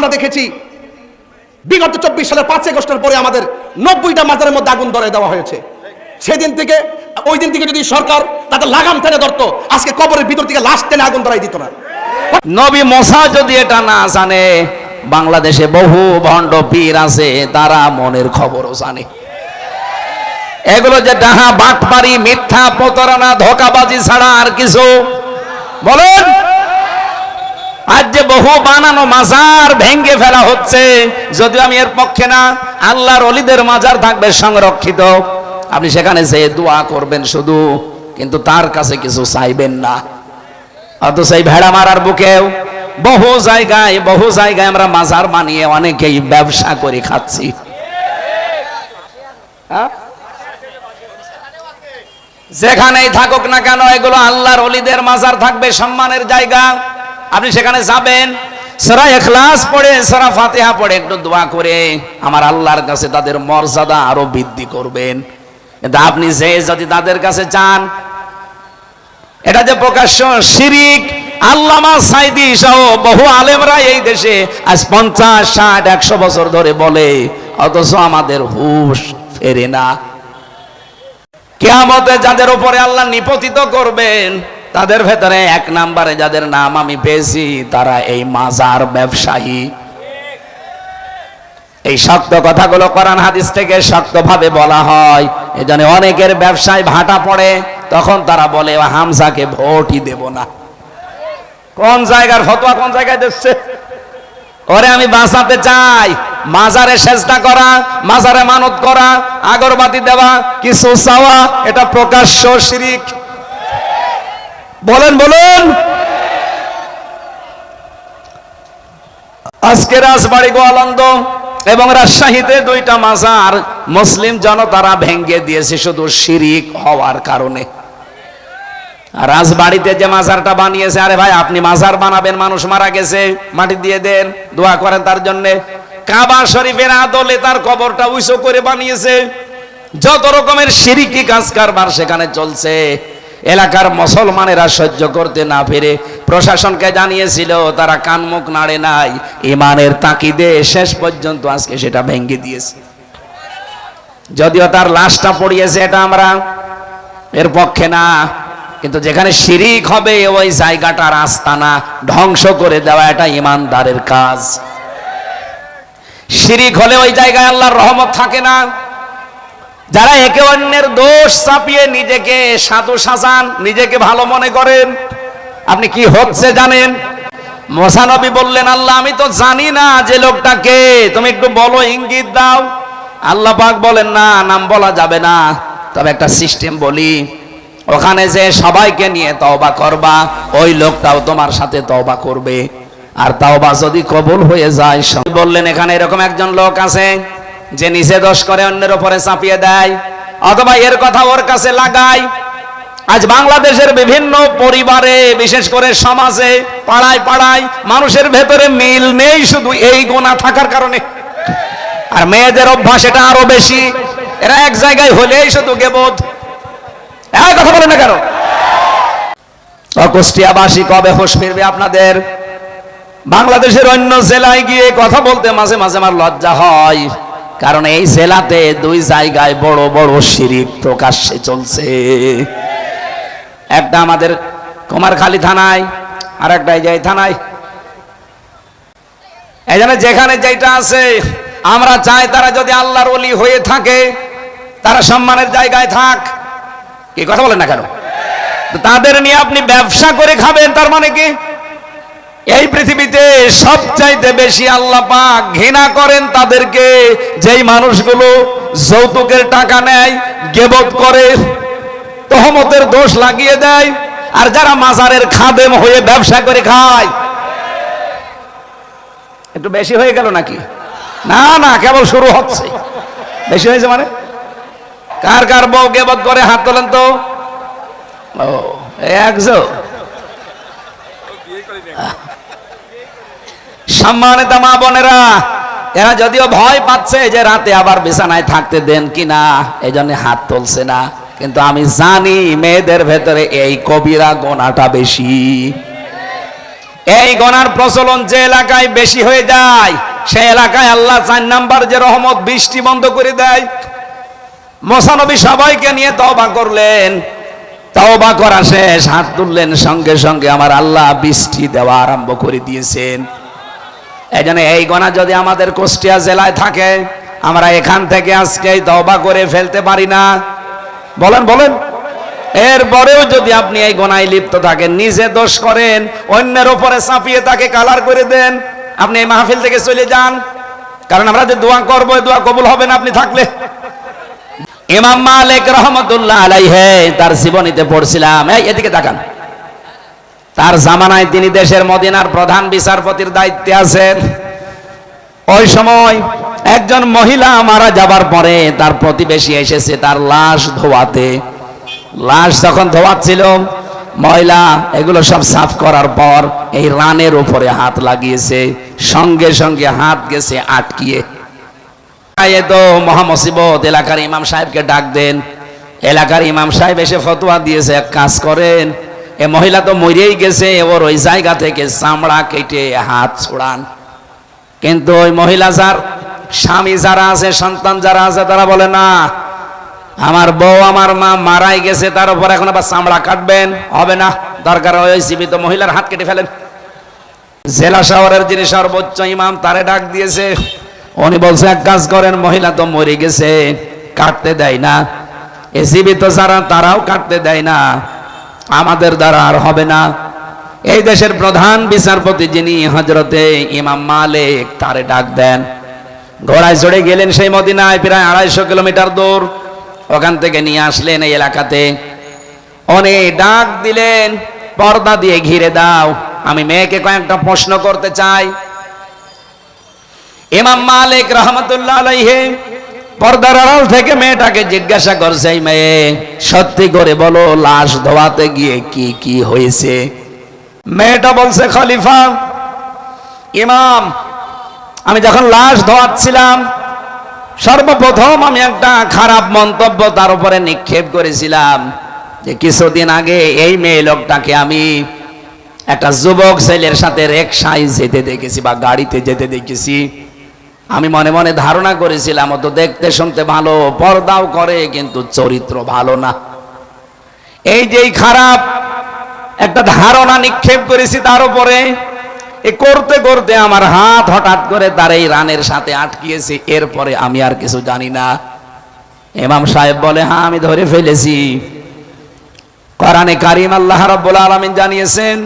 আমরা দেখেছি, বিগত চব্বিশ সালের পাঁচ আগস্টের পরে আমাদের নব্বইটা মাজারের মধ্যে আগুন ধরে দেওয়া হয়েছে। সেদিন থেকে, ওই দিন থেকে যদি সরকার তাদের লাগাম টেনে ধরতো, আজকে কবরের ভিতর থেকে লাশ টেনে আগুন ধরাই দিত না। নবী মশা যদি এটা না জানে, বাংলাদেশে বহু ভণ্ড পীর আছে, তারা মনের খবরও জানে। এগুলো যে ডাহা বাটপারি, মিথ্যা প্রতারণা, ধোকাবাজি ছাড়া আর কিছু। বলেন। আজ যে বহু বানানো মাজার ভেঙ্গে ফেলা হচ্ছে, যদিও আমি এর পক্ষে না, আল্লাহর অলিদের মাজার থাকবে সংরক্ষিত। আপনি সেখানে যে দোয়া করবেন শুধু, কিন্তু তার কাছে কিছু চাইবেন না। অথচ এই ভেড়া মারার বুকেও বহু জায়গায় বহু জায়গায় আমরা মাজার বানিয়ে অনেকেই ব্যবসা করে খাচ্ছি। হ্যাঁ? যেখানেই থাকুক না কেন, এগুলো আল্লাহর অলিদের মাজার থাকবে, সম্মানের জায়গা। আপনি সেখানে যাবেন, সরা এখলাস পড়ে সরা ফাতিহা পড়ে একটু দোয়া করে আমার আল্লাহর কাছে তাদের মর্যাদা আরও বৃদ্ধি করবেন। কিন্তু আপনি যে যদি তাদের কাছে চান এটা যে প্রকাশ্য শিরিক, আল্লামা সাইদি সহ বহু আলেমরা এই দেশে আজ পঞ্চাশ, ষাট, একশো বছর ধরে বলে, অথচ আমাদের হুশ ফেরে না। কেয়ামতে যাদের উপরে আল্লাহ নিপতিত করবেন তাদের ভেতরে এক নাম্বারে যাদের নাম আমি পেয়েছি, তারা এই মাজার ব্যবসায়ী। এই শক্ত কথাগুলো কোরআন হাদিস থেকে শক্তভাবে বলা হয়। এজন্য অনেকের ব্যবসায় ভাটা পড়ে, তখন তারা বলে "ও হামজাকে ভোটই দেব না। কোন জায়গার ফতোয়া কোন জায়গায় দিচ্ছে? ওরে, আমি বাঁচাতে চাই। মাজারে চেষ্টা করা, মাজারে মানত করা, আগরবাতি দেওয়া, কিছু চাওয়া, এটা প্রকাশ্য শিরিক। বলেন, বলুন। আজকে রাজবাড়ি গোয়ালন্দ এবং রাজশাহীতে দুইটা মাজার মুসলিম জনতারা ভেঙ্গে দিয়েছে শুধু শিরিক হওয়ার কারণে। রাজবাড়িতে যে মাজারটা বানিয়েছে, আরে ভাই, আপনি মাজার বানাবেন, মানুষ মারা গেছে, মাটি দিয়ে দেন, দোয়া করেন তার জন্য। কাবা শরীফের আদলে তার কবরটা উঁচু করে বানিয়েছে। যত রকমের সিরিকি কাজ কারবার সেখানে চলছে। এলাকার মুসলমানেরা সহ্য করতে না পেরে প্রশাসনকে জানিয়েছিল, তারা কানমুখ নাড়ে নাই। ইমানের তাকিদে শেষ পর্যন্ত আজকে সেটা ভেঙে দিয়েছে। যদিও তার লাশটা পড়িয়েছে এটা আমরা এর পক্ষে না, কিন্তু যেখানে শিরিক হবে ওই জায়গাটার আস্তানা ধ্বংস করে দেওয়া এটা ইমানদারের কাজ। শিরিক হলে ওই জায়গায় আল্লাহর রহমত থাকে না। যারা একে অন্যের দোষ চাপিয়ে নিজেকে সাধু সাজান, নিজেকে ভালো মনে করেন, আপনি কি হচ্ছে জানেন? মোসানবী বললেন, আল্লাহ, আমি তো জানি না যে লোকটাকে তুমি একটু বলো, ইঙ্গিত দাও। আল্লাহ পাক বলেন, না, নাম বলা যাবে না। তবে একটা সিস্টেম বলি, ওখানে যে সবাইকে নিয়ে তওবা করবা, ওই লোকটাও তোমার সাথে তওবা করবে। আর তাওবা যদি কবুল হয়ে যায় বললেন, এখানে এরকম একজন লোক আছে যে নিচে দোষ করে অন্যের উপরে চাপিয়ে দেয়, অথবা এর কথা ওর কাছে লাগায়। আজ বাংলাদেশের বিভিন্ন পরিবারে, বিশেষ করে সমাজে, পাড়ায় পাড়ায় মানুষের ভেতরে মিল নেই শুধু এই গোনা থাকার কারণে। আর মেয়েদের অভ্যাস এটা আরও বেশি। এরা এক জায়গায় হলেই শুধু গেবোধ। এক কথা বলেন না কেন? অকুষ্টিয়াবাসী কবে হোশ ফিরবে আপনাদের? বাংলাদেশের অন্য জেলায় গিয়ে কথা বলতে মাঝে মাঝে আমার লজ্জা হয়। কারণ এই জেলাতে দুই জায়গায় বড় বড় শিরিক প্রকাশ্যে চলছে। একটা আমাদের কুমারখালী থানায় আর একটা এই যে এই থানায়। জন্য যেখানে যেটা আছে, আমরা চাই তারা যদি আল্লাহর অলি হয়ে থাকে, তারা সম্মানের জায়গায় থাক। কি কথা বলেন না কেন? তাদের নিয়ে আপনি ব্যবসা করে খাবেন, তার মানে কি? এই পৃথিবীতে সবচাইতে বেশি আল্লাহ পাক ঘৃণা করেন তাদেরকে, যেই মানুষগুলো যৌতুকের টাকা নেয়, গেবত করে, তহমতের দোষ লাগিয়ে দেয়, আর যারা মাজারের খাদেম হয়ে ব্যবসা করে খায়। একটু বেশি হয়ে গেল নাকি? না না, কেবল শুরু হচ্ছে। বেশি হয়েছে মানে? কার কার বউ গেবত করে, হাত তোলেন তো? ও একশো সম্মানিত মা বোনেরা, এরা যদিও ভয় পাচ্ছে যে রাতে আবার বিছানায় থাকতে দেন কিনা এই জন্য হাত তুলছে না। কিন্তু আমি জানি মেয়েদের ভেতরে এই কবিরা গোনাটা বেশি। এই গোনার প্রচলন যে এলাকায় বেশি হয়ে যায়, সেই এলাকায় আল্লাহ চার নাম্বার যে রহমত বৃষ্টি বন্ধ করে দেয়। মোসানবী সবাইকে নিয়ে তওবা করলেন। তওবা করা শেষ, হাত তুললেন, সঙ্গে সঙ্গে আমার আল্লাহ বৃষ্টি দেওয়া আরম্ভ করে দিয়েছেন। এই জন্য এই গণা যদি আমাদের কুষ্টিয়া জেলায় থাকে, আমরা এখান থেকে আজকে তওবা করে ফেলতে পারি না। বলেন বলেন। এরপরেও যদি আপনি এই গোনায় লিপ্ত থাকেন, নিজে দোষ করেন, অন্যের উপরে চাপিয়ে তাকে কালার করে দেন, আপনি এই মাহফিল থেকে চলে যান। কারণ আমরা যে দোয়া করব দোয়া কবুল হবে না আপনি থাকলে। ইমাম মালিক রহমতুল্লাহ আলাইহে তার জীবনীতে পড়ছিলাম। এই, এদিকে তাকান। তার জামানায় তিনি দেশের মদিনার প্রধান বিচারপতির দায়িত্বে আছেন। ওই সময় একজন মহিলা মারা যাবার পরে তার প্রতিবেশী এসেছে তার লাশ ধোয়াতে। লাশ যখন ধোয়াচ্ছিল ময়লা এগুলো সব সাফ করার পর এই রানের উপরে হাত লাগিয়েছে, সঙ্গে সঙ্গে হাত গেছে আটকিয়ে। তো মহামসিবত এলাকার ইমাম সাহেবকে ডাক দেন। এলাকার ইমাম সাহেব এসে ফতোয়া দিয়েছে, এক কাজ করেন এ মহিলা তো মরেই গেছে ওর ওই জায়গা থেকে চামড়া কেটে হাত ছোড়ান। কিন্তু ওই মহিলা যার স্বামী যারা আছে, সন্তান যারা আছে, তারা বলে, না, আমার বউ, আমার মা মারাই গেছে, তার উপর এখন আবার চামড়া কাটবেন, হবে না, দরকার ওই জীবিত মহিলার হাত কেটে ফেলেন। জেলা শহরের যিনি সর্বোচ্চ ইমাম, তারে ডাক দিয়েছে। উনি বলছে, এক কাজ করেন, মহিলা তো মরে গেছে, কাটতে দেয় না। এ জীবিত যারা, তারাও কাটতে দেয় না। আমাদের দ্বারা আর হবে না। এই দেশের প্রধান বিচারপতি যিনি হজরতে ইমাম মালিক, তারে ডাক দেন। ঘোড়ায় চড়ে গেলেন সেই মদিনায় প্রায় আড়াইশো কিলোমিটার দূর। ওখান থেকে নিয়ে আসলেন এই এলাকাতে। অনেক ডাক দিলেন, পর্দা দিয়ে ঘিরে দাও, আমি মেয়েকে কয়েকটা প্রশ্ন করতে চাই। ইমাম মালিক রহমতুল্লাহ আলাইহি পর্দার আড়াল থেকে মেয়েটাকে জিজ্ঞাসা করছে, এই মেয়ে, সত্যি করে বলো, লাশ ধোয়াতে গিয়ে কি কি হয়েছে? মেয়েটা বলছে, খলিফা, ইমাম, আমি যখন লাশ ধোয়াচ্ছিলাম, সর্বপ্রথম আমি একটা খারাপ মন্তব্য তার উপরে নিক্ষেপ করেছিলাম যে কিছুদিন আগে এই মেয়ে লোকটাকে আমি একটা যুবক ছেলের সাথে রেকশায় যেতে দেখেছি বা গাড়িতে যেতে দেখেছি। আমি মনে মনে ধারণা করেছিলাম তো দেখতে শুনতে ভালো, পর্দাও করে, কিন্তু চরিত্র ভালো না। এই যে খারাপ, একটা ধারণা নিক্ষেপ করেছি তার উপরে। এ করতে করতে আমার হাত হঠাৎ করে তার এই রানের সাথে আটকিয়েছে, এরপরে আমি আর কিছু জানি না। এমাম সাহেব বলে হ্যাঁ আমি ধরে ফেলেছি। কোরআনে কারিম আল্লাহ রাব্বুল আলামিন জানিয়েছেন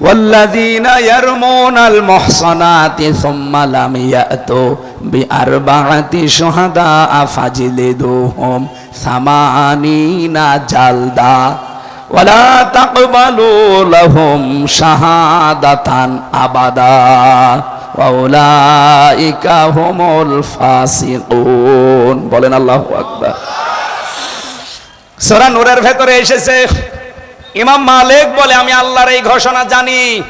والذين يرمون المحصنات ثم لم يأتوا بأربعة شهداء فاجلدوهم ثمانين جلدا ولا تقبلوا لهم شهادة أبدا وأولئك هم الفاسقون বলেন আল্লাহু আকবার সূরা নূরের ভেতরে এসেছে ইমাম মালিক বলে, আমি আল্লাহর এই ঘোষণা জানি।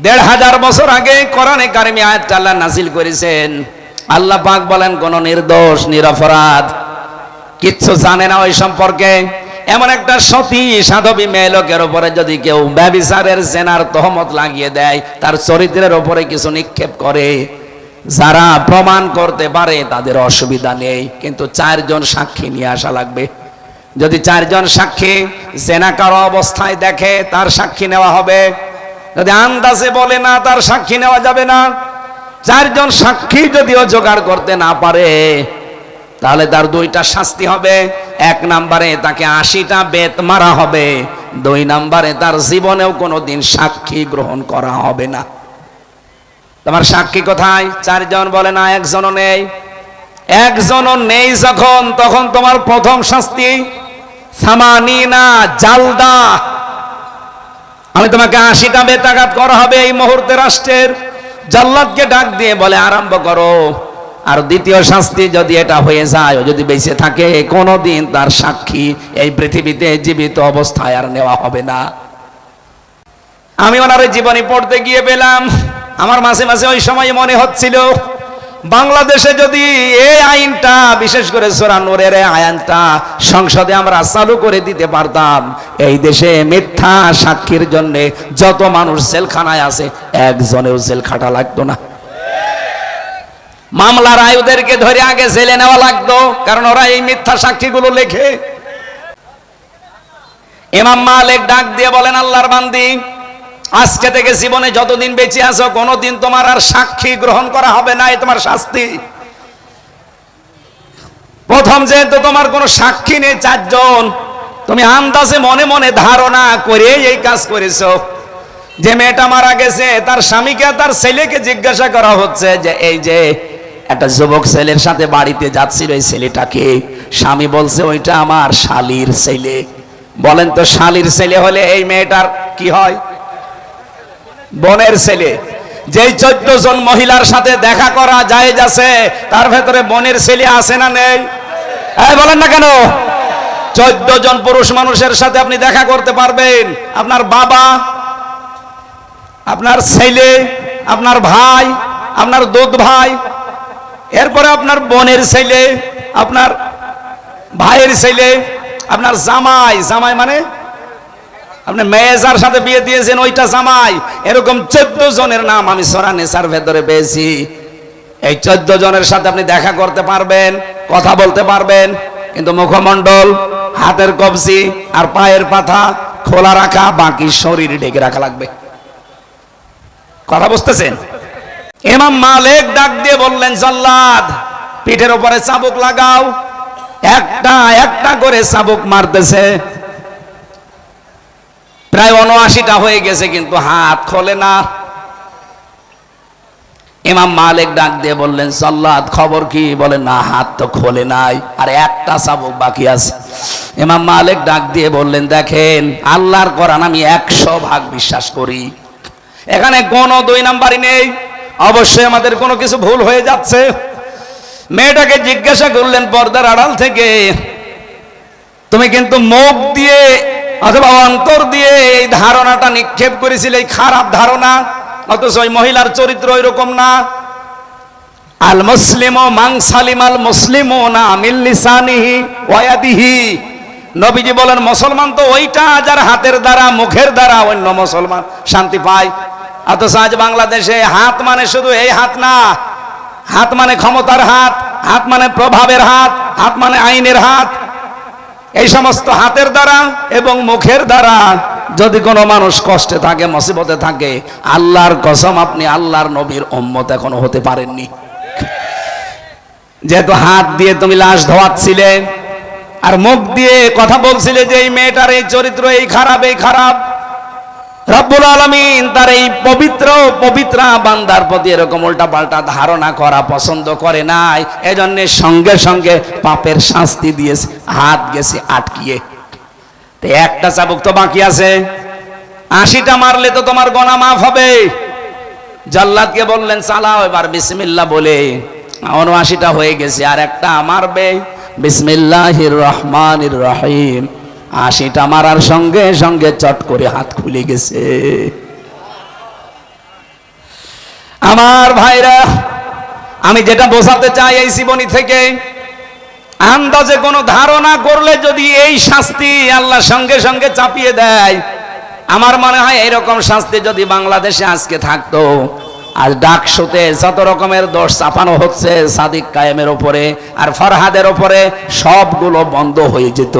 দেড় হাজার বছর আগে কোরআনে কারিমে আয়াত আল্লাহ নাজিল করেছেন। আল্লাহ পাক বলেন, কোন নির্দোষ, নিরপরাধ কিচ্ছু জানে না ওই সম্পর্কে। এমন একটা সতী সাধবী মেয়ে লোকের উপরে যদি কেউ ব্যবিচারের জেনার তহমত লাগিয়ে দেয়, তার চরিত্রের উপরে কিছু নিক্ষেপ করে। যারা প্রমাণ করতে পারে, তাদের অসুবিধা নেই। কিন্তু চারজন সাক্ষী নিয়ে আসা লাগবে। যদি চারজন সাক্ষী জেনাকার অবস্থায় দেখে, তার সাক্ষী নেওয়া হবে। যদি আন্দাজে বলে না, তার সাক্ষী নেওয়া যাবে না। চারজন সাক্ষী যদিও জোগাড় করতে না পারে, তাহলে তার দুইটা শাস্তি হবে। এক নম্বরে তাকে আশিটা বেত মারা হবে। দুই নম্বরে তার জীবনেও কোনোদিন সাক্ষী গ্রহণ করা হবে না। তোমার সাক্ষী কোথায়? চারজন বলে না, একজনও নেই। একজনও নেই যখন, তখন তোমার প্রথম শাস্তি সামানিনা জালদা। আমি তোমাকে আশিটা বেতাঘাত করা হবে এই মুহূর্তে রাষ্ট্রের। জাল্লাদকে ডাক দিয়ে বলে, আরম্ভ করো। আর দ্বিতীয় শাস্তি যদি এটা হয়ে যায় যদি বেঁচে থাকে, কোনোদিন তার সাক্ষী এই পৃথিবীতে জীবিত অবস্থায় আর নেওয়া হবে না। আমি ওনার জীবনী পড়তে গিয়ে পেলাম। আমার মাঝে মাঝে ওই সময় মনে হচ্ছিল বাংলাদেশে যদি এই আইনটা, বিশেষ করে সোরানুরের আইনটা সংসদে আমরা চালু করে দিতে পারতাম, এই দেশে মিথ্যা সাক্ষীর জন্য যত মানুষ জেলখানায় আছে, একজনেও জেল খাটা লাগতো না। মামলার আয়ুদেরকে ধরে আগে জেলে নেওয়া লাগতো, কারণ ওরা এই মিথ্যা সাক্ষীগুলো লেখে। ইমাম মালিক ডাক দিয়ে বলেন, আল্লাহর বান্দি আজকে থেকে জীবনে যতদিন বেঁচে আছো, কোনোদিন তোমার আর সাক্ষী গ্রহণ করা হবে না এই তোমার শাস্তি। প্রথম যেহেতু তোমার কোনো সাক্ষী নেই, চারজন, তুমি আন্দাজে মনে মনে ধারণা করে এই কাজ করেছ। যে মেয়েটা মারা গেছে, তার স্বামীকে তার ছেলেকে জিজ্ঞাসা করা হচ্ছে যে, এই যে, একটা যুবক ছেলের সাথে বাড়িতে যাচ্ছিল এই ছেলেটাকে। স্বামী বলছে, ওইটা আমার শালির ছেলে। বলেন তো, শালির ছেলে হলে এই মেয়েটার কি হয়? বোনের ছেলে। যেই চোদ্দ জন মহিলার সাথে দেখা করা যায় যাচ্ছে তার ভেতরে বোনের ছেলে আছে না নেই? বলেন না কেন? চোদ্দ জন পুরুষ মানুষের সাথে আপনি দেখা করতে পারবেন। আপনার বাবা, আপনার ছেলে, আপনার ভাই, আপনার দুধ ভাই, এরপরে আপনার বোনের ছেলে, আপনার ভাইয়ের ছেলে, আপনার জামাই। জামাই মানে আপনি মেয়েজার সাথে বিয়ে দিয়েছেন, ওইটা জামাই। এরকম চোদ্দ জনের নাম আমি সোরা নেশার ভেতরে পেয়েছি। এই চোদ্দ জনের সাথে আপনি দেখা করতে পারবেন, কথা বলতে পারবেন, কিন্তু মুখমণ্ডল, হাতের কবজি আর পায়ের পাতা খোলা রাখা, বাকি শরীর ঢেকে রাখা লাগবে। কথা বুঝতেছেন? ইমাম মালিক ডাক দিয়ে বললেন, জল্লাদ, পিঠের উপরে চাবুক লাগাও। একটা একটা করে চাবুক মারতেছে। প্রায় উনআশিটা হয়ে গেছে, কিন্তু হাত খোলে না। ইমাম মালিক ডাক দিয়ে বললেন, সল্লাদ, খবর কি? বলে, না, হাত তো খোলে নাই, আর একটা চাবুক বাকি আছে। ইমাম মালিক ডাক দিয়ে বললেন, দেখেন, আল্লাহর কোরআন আমি একশো ভাগ বিশ্বাস করি। এখানে কোনো দুই নাম্বারই নেই। অবশ্যই আমাদের কোনো কিছু ভুল হয়ে যাচ্ছে। মেয়েটাকে জিজ্ঞাসা করলেন, পর্দার আড়াল থেকে, তুমি কিন্তু মুখ দিয়ে অথবা অন্তর দিয়ে এই ধারণাটা নিক্ষেপ করেছিলে, এই খারাপ ধারণা। অথচ ওই মহিলার চরিত্র এরকম না। আল মুসলিম মাং সালিম আল মুসলিম না মিল্লিসানিহি ওয়াদিহি নবীজি বলেন, মুসলমান তো ওইটা যার হাতের দ্বারা, মুখের দ্বারা অন্য মুসলমান শান্তি পায়। অথচ আজ বাংলাদেশে হাত মানে শুধু এই হাত না, হাত মানে ক্ষমতার হাত হাত মানে প্রভাবের হাত হাত মানে আইনের হাত এই সমস্ত হাতের দ্বারা এবং মুখের দ্বারা যদি কোনো মানুষ কষ্টে থাকে, মুসিবতে থাকে, আল্লাহর কসম আপনি আল্লাহর নবীর উম্মত এখনও হতে পারেননি। যেহেতু হাত দিয়ে তুমি লাশ ধোয়াচ্ছিলে আর মুখ দিয়ে কথা বলছিলে যে এই মেয়েটার এই চরিত্র এই খারাপ এই খারাপ রব্বুল আলমিন তার এই পবিত্র, পবিত্রা বান্দার প্রতি এরকম উল্টা পাল্টা ধারণা করা পছন্দ করে নাই। এজন্য সঙ্গে সঙ্গে পাপের শাস্তি দিয়েছে, হাত গেছে আটকিয়ে। একটা চাবুক তো বাকি আছে। আশিটা মারলে তো তোমার গনা মাফ হবে। জাল্লাদকে বললেন, চালাও এবার, বিসমিল্লাহ বলে। উনআশিটা হয়ে গেছে, আর একটা মারবে। বিসমিল্লাহির রহমানির রহিম। আশিটা মারার সঙ্গে সঙ্গে চট করে হাত খুলে গেছে। আমার ভাইরা, আমি যেটা বোঝাতে চাই এই জীবনী থেকে, আন্দাজে কোনো ধারণা করলে যদি এই শাস্তি আল্লাহ সঙ্গে সঙ্গে চাপিয়ে দেয়, আমার মনে হয় এরকম শাস্তি যদি বাংলাদেশে আজকে থাকতো, আজ ডাকশোতে যত রকমের দোষ চাপানো হচ্ছে, সাদিক কায়েমের ওপরে আর ফরহাদের ওপরে সবগুলো বন্ধ হয়ে যেত।